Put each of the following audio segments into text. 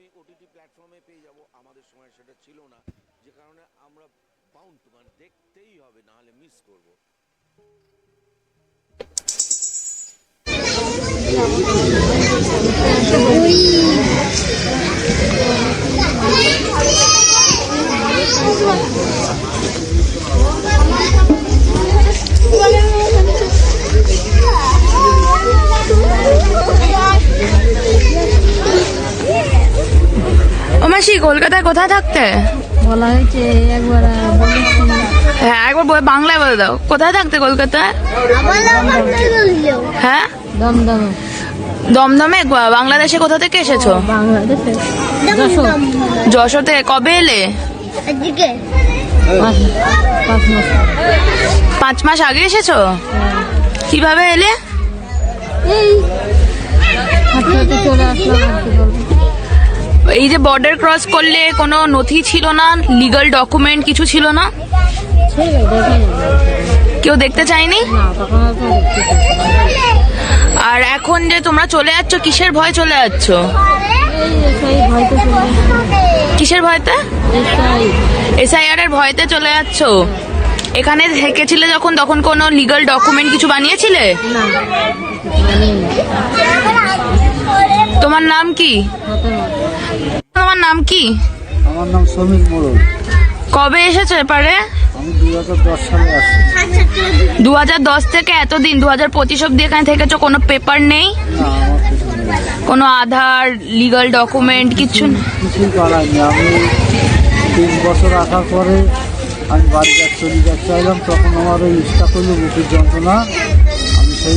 আমি ওটিটি প্ল্যাটফর্মে পেয়ে যাব আমাদের সময় সেটা ছিল না। যে কারণে আমরা বাউন্ড মানে দেখতেই হবে, না হলে মিস করব। ও মাসি কলকাতায় কোথায় থাকতে? বলা হয়েছে একবার হ্যাঁ একবার বলে- বাংলায় বলে দাও। কোথায় থাকতে কলকাতায়? হ্যাঁ? দমদমে। দমদমে? বাংলাদেশে কোথা থেকে এসেছ? যশোতে কবে এলে? পাঁচ মাস। আগে এসেছ? কীভাবে এলে? এই হাঁটতে হাঁটতে চলে আসলাম এই যে বর্ডার ক্রস করলে কোনো নথি ছিল না লিগাল ডকুমেন্ট কিছু ছিল না। কেউ দেখতে চায়নি? আর এখন যে তোমরা চলে যাচ্ছ কিসের ভয় চলে যাচ্ছ? কিসের ভয়তে? এসআই এসআইআর এর ভয়তে চলে যাচ্ছ? এখানে থেকেছিলে যখন তখন কোনো লিগাল ডকুমেন্ট কিছু বানিয়েছিলে? তোমার নাম কি? তোমার নাম কি? আমার নাম শ্রমিক মোড়ল। কবে এসেছ আমি সালে আসি দু হাজার দশ থেকে এতদিন দু হাজার পঁচিশ অব্দি এখানে থেকেছো কোনো পেপার নেই? কোনো আধার লিগাল ডকুমেন্ট কিছু? কিছুই আমি তিন বছর আসার পরে আমি বাড়ি যাক চলে যাক চাইলাম তখন আমার ওই ইচ্ছা করল বুকের যন্ত্রণা। আমি সেই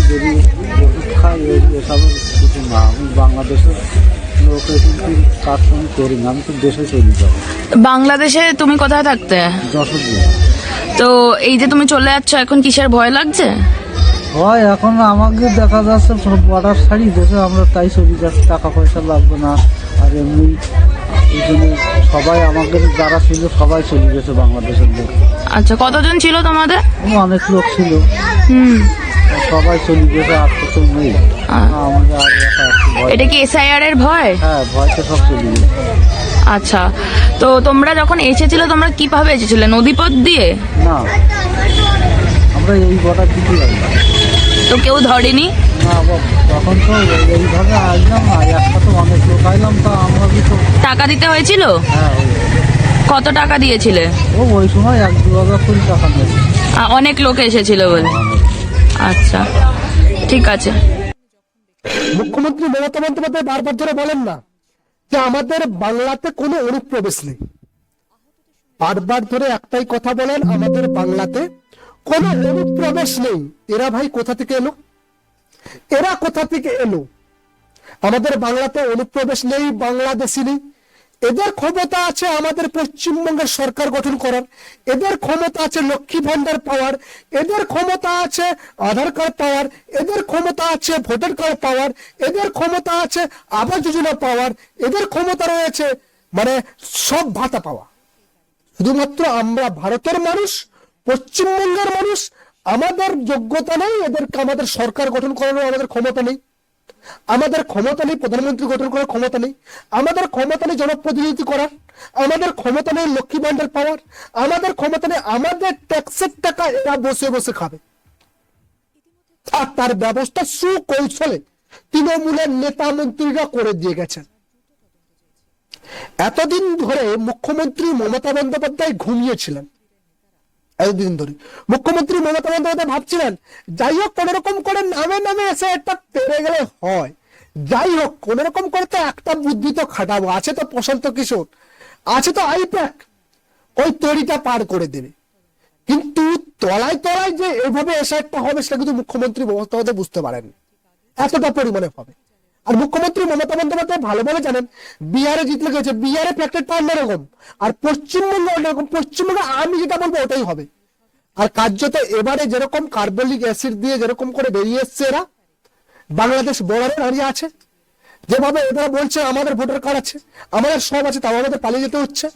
ওষুধ খাই এই এসবের কিছু না। আমি বাংলাদেশের বাংলাদেশে তুমি কোথায় থাকতে? তো এই যে তুমি চলে যাচ্ছ এখন কিসের ভয় লাগছে? ভয় এখন আমাকে দেখা যাচ্ছে বর্ডার ছাড়ি দেশে আমরা তাই চলে যাচ্ছি টাকা পয়সা লাগবে না। আর এমনি এই জন্য সবাই আমাদের যারা ছিল সবাই চলে গেছে বাংলাদেশের লোক। আচ্ছা কতজন ছিল তোমাদের? অনেক লোক ছিল। হুম। সবাই চলে গেছে আর কেউ নেই। আমাদের আর একা একটু ভয়। এটা কি এসআইআর এর ভয়? হ্যাঁ ভয়তে সব চলে গেছে। আচ্ছা তো তোমরা যখন এসেছিলে তোমরা কীভাবে এসেছিলে? নদীপথ দিয়ে? না আমরা এই না তো কেউ ধরেনি? তখন তো এইভাবে আসলাম আর একসাথে অনেক লোক আইলাম তা আমরা তো টাকা দিতে হয়েছিল? হ্যাঁ ওই- কত টাকা দিয়েছিলে? ও ওই সময় এক দু হাজার কুড়ি টাকা আ, অনেক লোক এসেছিল বলে। আচ্ছা ঠিক আছে। মুখ্যমন্ত্রী মমতা বন্দ্যোপাধ্যায় বারবার ধরে বলেন না যে আমাদের বাংলাতে কোনো অনুপ্রবেশ নেই। বারবার ধরে একটাই কথা বলেন, আমাদের বাংলাতে কোনো অনুপ্রবেশ নেই। এরা ভাই কোথা থেকে এলো? এরা কোথা থেকে এলো? আমাদের বাংলাতে অনুপ্রবেশ নেই, বাংলাদেশি নেই। এদের ক্ষমতা আছে আমাদের পশ্চিমবঙ্গের সরকার গঠন করার। এদের ক্ষমতা আছে লক্ষ্মী ভান্ডার পাওয়ার। এদের ক্ষমতা আছে আধার কার্ড পাওয়ার। এদের ক্ষমতা আছে ভোটার কার্ড পাওয়ার। এদের ক্ষমতা আছে আবাস যোজনা পাওয়ার। এদের ক্ষমতা রয়েছে মানে সব ভাতা পাওয়া। শুধুমাত্র আমরা ভারতের মানুষ, পশ্চিমবঙ্গের মানুষ, আমাদের যোগ্যতা নেই, এদেরকে আমাদের সরকার গঠন করানোর আমাদের ক্ষমতা নেই। আমাদের ক্ষমতা নেই প্রধানমন্ত্রী গঠন করার ক্ষমতা নেই। আমাদের ক্ষমতা নেই জনপ্রতিনিধি করার। আমাদের ক্ষমতা নেই লক্ষ্মী ভান্ডার পাওয়ার। আমাদের ক্ষমতা নেই আমাদের ট্যাক্সের টাকা এরা বসে বসে খাবে। আর তার ব্যবস্থা সুকৌশলে তৃণমূলের নেতা মন্ত্রীরা করে দিয়ে গেছেন। এতদিন ধরে মুখ্যমন্ত্রী মমতা বন্দ্যোপাধ্যায় ঘুমিয়েছিলেন। এতদিন ধরে। মুখ্যমন্ত্রী মমতা বন্দ্যোপাধ্যায় ভাবছিলেন, যাই হোক কোন রকম করে নামে নামে এসে একটা পেরে গেলে হয়। যাই হোক কোন রকম করে তো একটা বুদ্ধি তো খাটাবো। আছে তো প্রশান্ত কিশোর, আছে তো আইপ্যাক। ওই তরিটা পার করে দেবে। কিন্তু তলায় তলায় যে এভাবে এসে একটা হবে, সেটা কিন্তু মুখ্যমন্ত্রী মমতা বন্দ্যোপাধ্যায় বুঝতে পারেন এতটা পরিমাণে হবে। আর মুখ্যমন্ত্রী মমতা বন্দ্যোপাধ্যায় ভালো ভালোভাবে জানেন, বিহারে জিতলে গেছে বিহারে ফ্যাক্টরি অন্যরকম, আর পশ্চিমবঙ্গে অন্যরকম, পশ্চিমবঙ্গে আমি যেটা বলব ওটাই হবে। আর কার্যত এবারে যেরকম কার্বলিক অ্যাসিড দিয়ে যেরকম করে বেরিয়ে এসছে এরা, বাংলাদেশ বর্ডারে দাঁড়িয়ে আছে। যেভাবে এরা বলছে আমাদের ভোটার কার্ড আছে, আমাদের সব আছে, তাও আমাদের পালিয়ে যেতে হচ্ছে।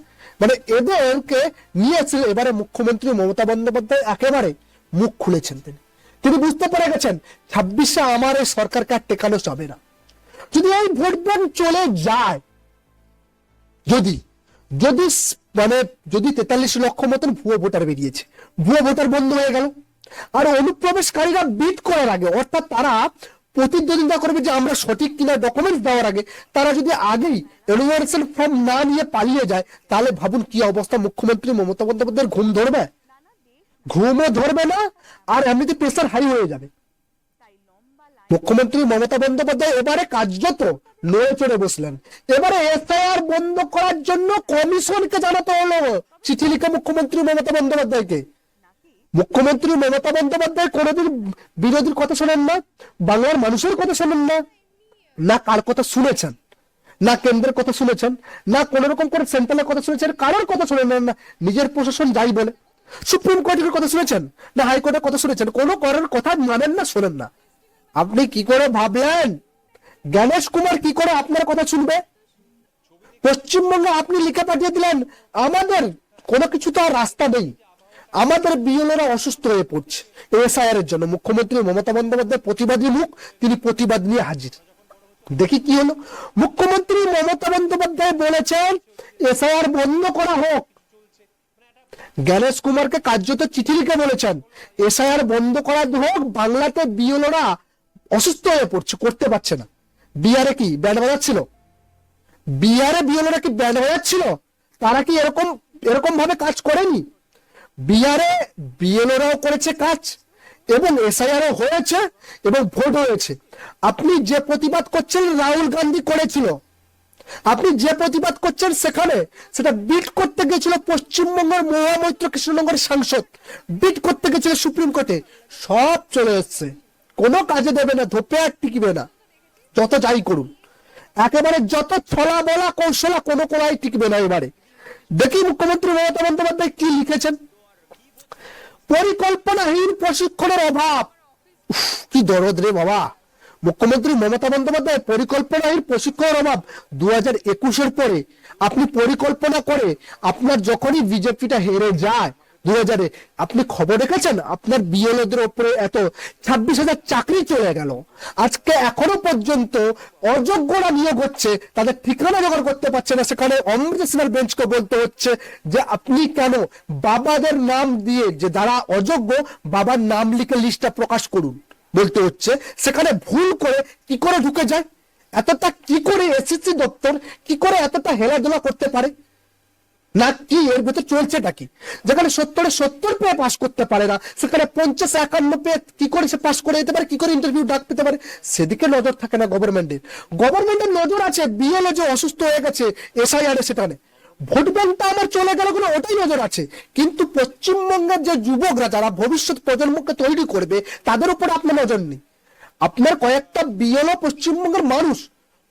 মানে এদেরকে নিয়েছিল এবারে মুখ্যমন্ত্রী মমতা বন্দ্যোপাধ্যায় একেবারে মুখ খুলেছেন তিনি। তিনি বুঝতে পেরে গেছেন, ছাব্বিশে আমার এই সরকারকে আর টেকানো যাবে না। যদি এই ভোট ব্যাংক চলে যায়, যদি যদি মানে যদি তেতাল্লিশ লক্ষ মতন ভুয়ো ভোটার বেরিয়েছে, ভুয়ো ভোটার বন্ধ হয়ে গেল। আর অনুপ্রবেশকারীরা বিট করার আগে, অর্থাৎ তারা প্রতিদ্বন্দ্বিতা করবে যে আমরা সঠিক কিনা ডকুমেন্টস দেওয়ার আগে, তারা যদি আগেই এনুমারেশন ফর্ম না নিয়ে পালিয়ে যায়, তাহলে ভাবুন কি অবস্থা? মুখ্যমন্ত্রী মমতা বন্দ্যোপাধ্যায়ের ঘুম ধরবে? ঘুমও ধরবে না? আর এমনিতে প্রেশার হাই হয়ে যাবে। মুখ্যমন্ত্রী মমতা বন্দ্যোপাধ্যায় এবারে কার্যত নড়ে চড়ে বসলেন। এবারে এসআইআর বন্ধ করার জন্য কমিশনকে জানাতে হলো। চিঠি লিখে মুখ্যমন্ত্রী মমতা বন্দ্যোপাধ্যায়কে। মুখ্যমন্ত্রী মমতা বন্দ্যোপাধ্যায় কোনোদিন বিরোধীর কথা শোনেন না, বাংলার মানুষের কথা শোনেন না না কার কথা শুনেছেন, না কেন্দ্রের কথা শুনেছেন, না কোন রকম করে সেন্ট্রালের কথা শুনেছেন, কারোর কথা শুনেন না, নিজের প্রশাসন যাই বলে। সুপ্রিম কোর্টের কথা শুনেছেন, না হাইকোর্টের কথা শুনেছেন, কোনো করার কথা মানেন না, শোনেন না। আপনি কি করে ভাবলেন? গণেশ কুমার কি করে আপনার কথা শুনবে? পশ্চিমবঙ্গে আপনি লিখে পাঠিয়ে দিলেন, আমাদের কোনো কিছু তো আর রাস্তা নেই। আমাদের বিএলওরা অসুস্থ হয়ে পড়ছে। এসআইআর এর জন্য মুখ্যমন্ত্রী মমতা বন্দ্যোপাধ্যায় প্রতিবাদী মুখ, তিনি প্রতিবাদ নিয়ে হাজির। দেখি কি হলো? মুখ্যমন্ত্রী মমতা বন্দ্যোপাধ্যায় বলেছেন, এসআইআর বন্ধ করা হোক। জ্ঞানেশ কুমারকে কার্যত চিঠি লিখে বলেছেন, এসআইআর বন্ধ করা হোক, বাংলাতে বিএলওরা অসুস্থ হয়ে পড়ছে, করতে পারছে না। বিহারে কি ব্যান্ড বাজাচ্ছিল? বিহারে বিএলওরা কি ব্যান্ড বাজাচ্ছিল? তারা কি এরকম এরকম ভাবে কাজ করেনি? বিহারে বিএলওরাও করেছে কাজ, এবং এসআইআরও হয়েছে, এবং ভোট হয়েছে। আপনি যে প্রতিবাদ করছেন রাহুল গান্ধী করেছিল, আপনি যে প্রতিবাদ করছেন সেখানে সেটা বিট করতে গেছিল পশ্চিমবঙ্গের মহামৈত্র কৃষ্ণনগরের সাংসদ, বিট করতে গেছিল সুপ্রিম কোর্টে, সব চলে এসছে। কোনো কাজে দেবে না, ধোপে আর টিকবে না। যত যাই করুন। একেবারে যত ছলা বলা কৌশলা কোনো কোনায় টিকবে না এবারে। দেখি মুখ্যমন্ত্রী মমতা বন্দ্যোপাধ্যায় কি লিখেছেন? পরিকল্পনাহীন প্রশিক্ষণের অভাব। কি দরদ রে বাবা। মুখ্যমন্ত্রী মমতা বন্দ্যোপাধ্যায়, পরিকল্পনাহীন প্রশিক্ষণের অভাব। দু হাজার একুশের পরে আপনি পরিকল্পনা করে আপনার যখনই বিজেপিটা হেরে যায় দু হাজারে আপনি খবর রেখেছেন? আপনার বিএলওদের ওপরে এত ছাব্বিশ হাজার চাকরি চলে গেল। আজকে এখনও পর্যন্ত অযোগ্যরা নিয়োগ হচ্ছে, তাদের ঠিকানা জোগাড় করতে পারছে না। সেখানে অমৃত সিনহার বেঞ্চকে বলতে হচ্ছে যে, আপনি কেন বাবাদের নাম দিয়ে যে যারা অযোগ্য, বাবার নাম লিখে লিস্টটা প্রকাশ করুন, বলতে হচ্ছে। সেখানে ভুল করে কি করে ঢুকে যায়? এতটা কি করে এসএসসি দপ্তর, কি করে এতটা হেলাধুলা করতে পারে? না কি, এর ভেতর চলছেটা কি? যেখানে সত্তরে সত্তর পেয়ে পাস করতে পারে না, সেখানে পঞ্চাশ একান্ন পেয়ে কি করে সে পাস করে যেতে পারে, কি করে ইন্টারভিউ ডাক পেতে পারে? সেদিকে নজর থাকে না গভর্নমেন্টের গভর্নমেন্টের নজর আছে বিএলও যে অসুস্থ হয়ে গেছে এসআইআর সেখানে। ভোট ব্যাংকটা আমার চলে গেল কোনো ওটাই নজর আছে। কিন্তু পশ্চিমবঙ্গের যে যুবকরা, যারা ভবিষ্যৎ প্রজন্মকে তৈরি করবে, তাদের উপর আপনার নজর নেই। আপনার কয়েকটা বিএলও পশ্চিমবঙ্গের মানুষ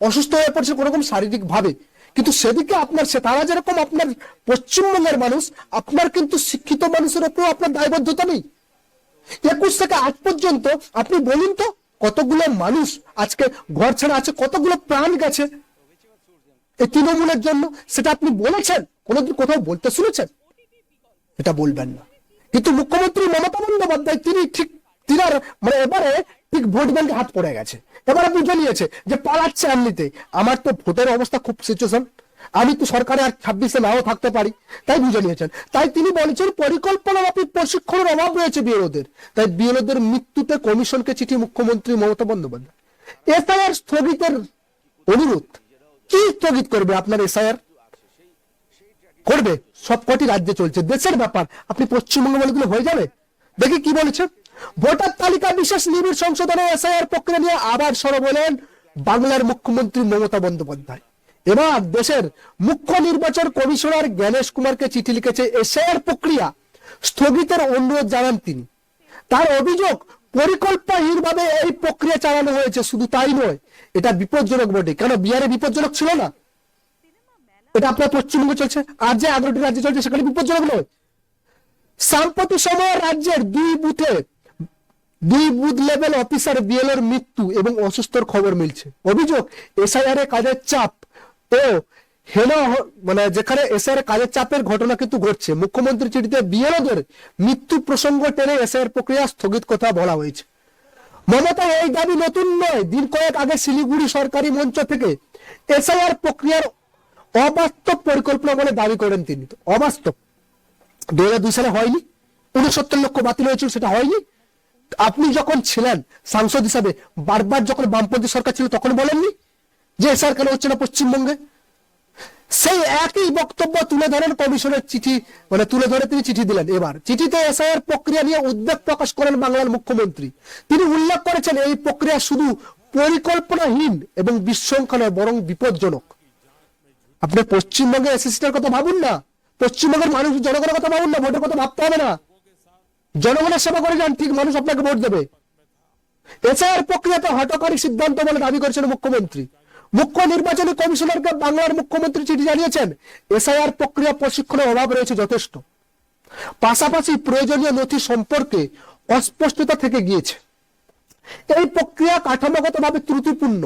অসুস্থ হয়ে পড়ছে কোনো রকম শারীরিক ভাবে কিন্তু সেদিকে আপনার সে তারা যেরকম আপনার পশ্চিমবঙ্গের মানুষ, আপনার কিন্তু শিক্ষিত মানুষের উপরেও আপনার দায়বদ্ধতা নেই। একুশ থেকে আজ পর্যন্ত, আপনি বলুন তো, কতগুলো মানুষ আজকে ঘর ছাড়া আছে, কতগুলো প্রাণ গেছে এই তৃণমূলের জন্য? সেটা আপনি বলেছেন, কোনোদিন কোথাও বলতে শুনেছেন? এটা বলবেন না। কিন্তু মুখ্যমন্ত্রী মমতা বন্দ্যোপাধ্যায়, তিনি ঠিক, তিনার মানে এবারে ঠিক ভোট ব্যাংকে হাত পড়ে গেছে। এবারে বুঝে নিয়েছে যে পালাচ্ছে এমনিতে। আমার তো ভোটের অবস্থা খুব সিচুয়েশন আমি তো সরকারে আর ছাব্বিশে নাও থাকতে পারি। তাই বুঝে নিয়েছেন। তাই তিনি বলেছেন পরিকল্পনা মাফিক প্রশিক্ষণের অভাব রয়েছে বিএলওদের। তাই বিএলওদের মৃত্যুতে কমিশনকে চিঠি মুখ্যমন্ত্রী মমতা বন্দ্যোপাধ্যায়। এসআইআর স্থগিতের অনুরোধ কি স্থগিত করবে আপনার এসআইআর? করবে। সব কটি রাজ্যে চলছে। দেশের ব্যাপার। আপনি পশ্চিমবঙ্গ বলে হয়ে যাবে? দেখি কি বলেছে। ভোটার তালিকা বিশেষ নিবিড় সংশোধনে এসআইআর প্রক্রিয়া নিয়ে আবার সরব হলেন বাংলার মুখ্যমন্ত্রী মমতা বন্দ্যোপাধ্যায়। এবার দেশের মুখ্য নির্বাচন কমিশনার জ্ঞানেশ কুমারকে চিঠি লিখেছে এসআইআর প্রক্রিয়া। স্থগিতের অনুরোধ জানান তিনি। তার অভিযোগ পরিকল্পনাহীনভাবে এই প্রক্রিয়া চালানো হয়েছে, শুধু তাই নয়, এটা বিপজ্জনক বটে। কেন, বিহারে বিপজ্জনক ছিল না? এটা আপনার পশ্চিমবঙ্গে চলছে। আর যে এগারোটি রাজ্যে চলছে, সেখানে বিপজ্জনক নয়। সাম্প্রতিক সময়ে রাজ্যের দুই বুথে দুই বুথ লেভেল অফিসার বিএলওর মৃত্যু এবং অসুস্থর খবর মিলছে। অভিযোগ এসআইআর এ কাজের চাপ ও হেন হ- মানে যেখানে এসআর কাজের চাপের ঘটনা কিন্তু ঘটছে মুখ্যমন্ত্রী চিঠিতে বিএলওদের মৃত্যু প্রসঙ্গ টেনে এসআর প্রক্রিয়া স্থগিত কথা বলা হয়েছে। মমতা এই দাবি নতুন নয়, দিন কয়েক আগে শিলিগুড়ি সরকারি মঞ্চ থেকে এসআইআর প্রক্রিয়ার অবাস্তব পরিকল্পনা বলে দাবি করেন তিনি। অবাস্তব। দু হাজার দুই সালে হয়নি, উনসত্তর লক্ষ বাতিল হয়েছিল, সেটা হয়নি। আপনি যখন ছিলেন সাংসদ হিসাবে, বারবার যখন বামপন্থী সরকার ছিল, তখন বলেননি যে এসআর কেন হচ্ছে না পশ্চিমবঙ্গে? সেই একই বক্তব্য তুলে ধরেন কমিশনের চিঠি মানে তুলে ধরে তিনি চিঠি দিলেন এবার। চিঠিতে এসআইআর প্রক্রিয়া নিয়ে উদ্বেগ প্রকাশ করেন বাংলার মুখ্যমন্ত্রী। তিনি উল্লেখ করেছেন এই প্রক্রিয়া শুধু পরিকল্পনাহীন এবং বিশৃঙ্খলা বরং বিপজ্জনক। আপনি পশ্চিমবঙ্গে এসএসসিটার কথা ভাবুন না। পশ্চিমবঙ্গের মানুষ জনগণের কথা ভাবুন না, ভোটের কথা ভাবতে হবে না। জনগণের সেবা করে যান, ঠিক মানুষ আপনাকে ভোট দেবে। এসআইআর প্রক্রিয়াতে হটকারী সিদ্ধান্ত বলে দাবি করেছেন মুখ্যমন্ত্রী। মুখ্য নির্বাচনী কমিশনারকে বাংলার মুখ্যমন্ত্রী চিঠি জানিয়েছেন, এসআইআর প্রক্রিয়া প্রশিক্ষণের অভাব রয়েছে যথেষ্ট। পাশাপাশি প্রয়োজনীয় নথি সম্পর্কে অস্পষ্টতা থেকে গিয়েছে। এই প্রক্রিয়া কাঠামোগতভাবে ত্রুটিপূর্ণ।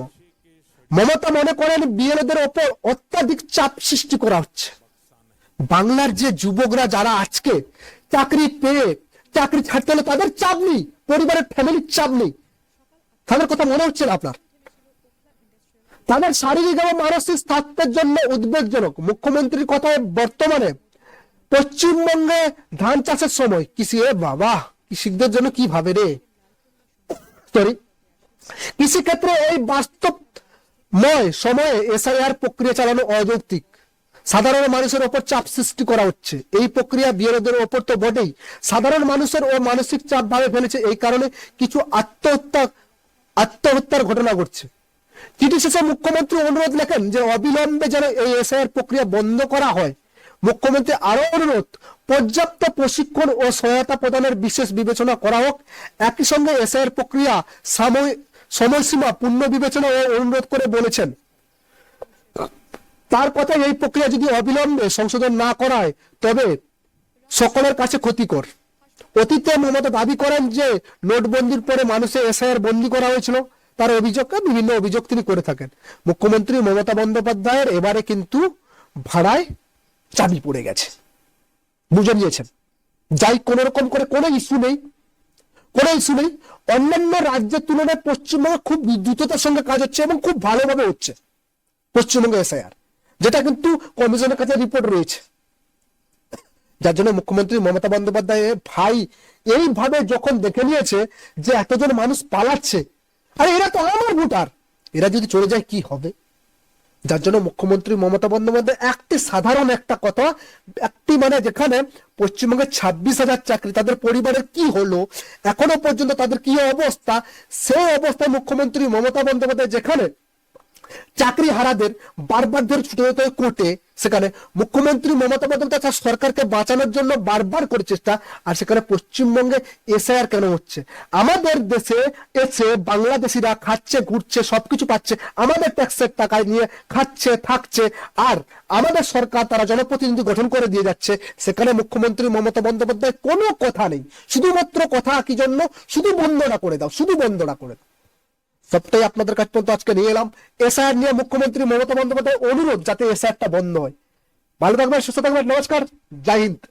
মমতা মনে করেন বিএলওদের ওপর অত্যাধিক চাপ সৃষ্টি করা হচ্ছে। বাংলার যে যুবকরা যারা আজকে চাকরি পেয়ে চাকরি ছাড়তে হলে তাদের চাপ নেই, পরিবারের ফ্যামিলির চাপ নেই। তাদের কথা মনে হচ্ছে না আপনার? তাদের শারীরিক এবং মানসিক স্বাস্থ্যের জন্য উদ্বেগজনক। মুখ্যমন্ত্রীর কথায় বর্তমানে পশ্চিমবঙ্গে ধান চাষের সময় কৃষি, এ বাবা কৃষকদের জন্য কি ভাবে রে? সরি কৃষিক্ষেত্রে এই বাস্তবময় সময়ে এসআইআর প্রক্রিয়া চালানো অযৌক্তিক। সাধারণ মানুষের ওপর চাপ সৃষ্টি করা হচ্ছে। এই প্রক্রিয়া বিরোধের ওপর তো বটেই। সাধারণ মানুষের ও মানসিক চাপ ভাবে ফেলেছে। এই কারণে কিছু আত্মহত্যা, আত্মহত্যার ঘটনা ঘটছে। চিঠি শেষে মুখ্যমন্ত্রী অনুরোধ লেখেন যে অবিলম্বে যেন এই এসআইআর প্রক্রিয়া বন্ধ করা হয়। মুখ্যমন্ত্রী আরও অনুরোধ, পর্যাপ্ত প্রশিক্ষণ ও সহায়তা প্রদানের বিশেষ বিবেচনা করা হোক। একই সঙ্গে এসআইআর প্রক্রিয়া সাময়িক সময়সীমা পূর্ণ বিবেচনা ও অনুরোধ করে বলেছেন। তার কথায় এই প্রক্রিয়া যদি অবিলম্বে সংশোধন না করায়, তবে সকলের কাছে ক্ষতিকর। অতীতে মমতা দাবি করেন যে, নোটবন্দির পরে মানুষের এসআইআর বন্দি করা হয়েছিল। তার অভিযোগকে বিভিন্ন অভিযোগ তিনি করে থাকেন। মুখ্যমন্ত্রী মমতা বন্দ্যোপাধ্যায়ের এবারে কিন্তু ভাড়ায় চাবি পড়ে গেছে। বুঝে নিয়েছেন। যাই কোন রকম করে, কোনো ইস্যু নেই। কোনো ইস্যু নেই। অন্যান্য রাজ্যের তুলনায় পশ্চিমবঙ্গে খুব দ্রুততার সঙ্গে কাজ হচ্ছে এবং খুব ভালোভাবে হচ্ছে। পশ্চিমবঙ্গে এসআইআর। যেটা কিন্তু কমিশনের কাছে রিপোর্ট রয়েছে। যার জন্য মুখ্যমন্ত্রী মমতা বন্দ্যোপাধ্যায় ভাই এইভাবে যখন দেখে নিয়েছে যে এতজন মানুষ পালাচ্ছে, আরে এরা তো আমার ভোটার, এরা যদি চলে যায় কি হবে? যার জন্য মুখ্যমন্ত্রী মমতা বন্দ্যোপাধ্যায় একটি সাধারণ একটা কথা, একটি মানে যেখানে পশ্চিমবঙ্গে ছাব্বিশ হাজার চাকরি, তাদের পরিবারের কি হলো, এখনও পর্যন্ত তাদের কি অবস্থা, সেই অবস্থায় মুখ্যমন্ত্রী মমতা বন্দ্যোপাধ্যায় যেখানে চাকরি হারাদের বারবার ধরে ছুটে যেতে হয় কোর্টে সেখানে মুখ্যমন্ত্রী মমতা বন্দ্যোপাধ্যায় তার সরকারকে বাঁচানোর জন্য বারবার করে চেষ্টা, আর সেখানে পশ্চিমবঙ্গে এসআইআর কেন হচ্ছে? আমাদের দেশে এসে বাংলাদেশিরা খাচ্ছে, ঘুরছে, সবকিছু পাচ্ছে, আমাদের ট্যাক্সের টাকায় নিয়ে খাচ্ছে, থাকছে, আর আমাদের সরকার তারা জনপ্রতিনিধি গঠন করে দিয়ে যাচ্ছে। সেখানে মুখ্যমন্ত্রী মমতা বন্দ্যোপাধ্যায় কোনো কথা নেই। শুধুমাত্র কথা কি জন্য? শুধু বন্ধনা করে দাও, শুধু বন্ধনা করে দাও। সবটাই আপনাদের কাছ পর্যন্ত আজকে নিয়ে এলাম। এসআইআর নিয়ে মুখ্যমন্ত্রী মমতা বন্দ্যোপাধ্যায় অনুরোধ যাতে এসআইআরটা বন্ধ হয়। ভালো থাকবেন, সুস্থ থাকবেন, নমস্কার, জয় হিন্দ।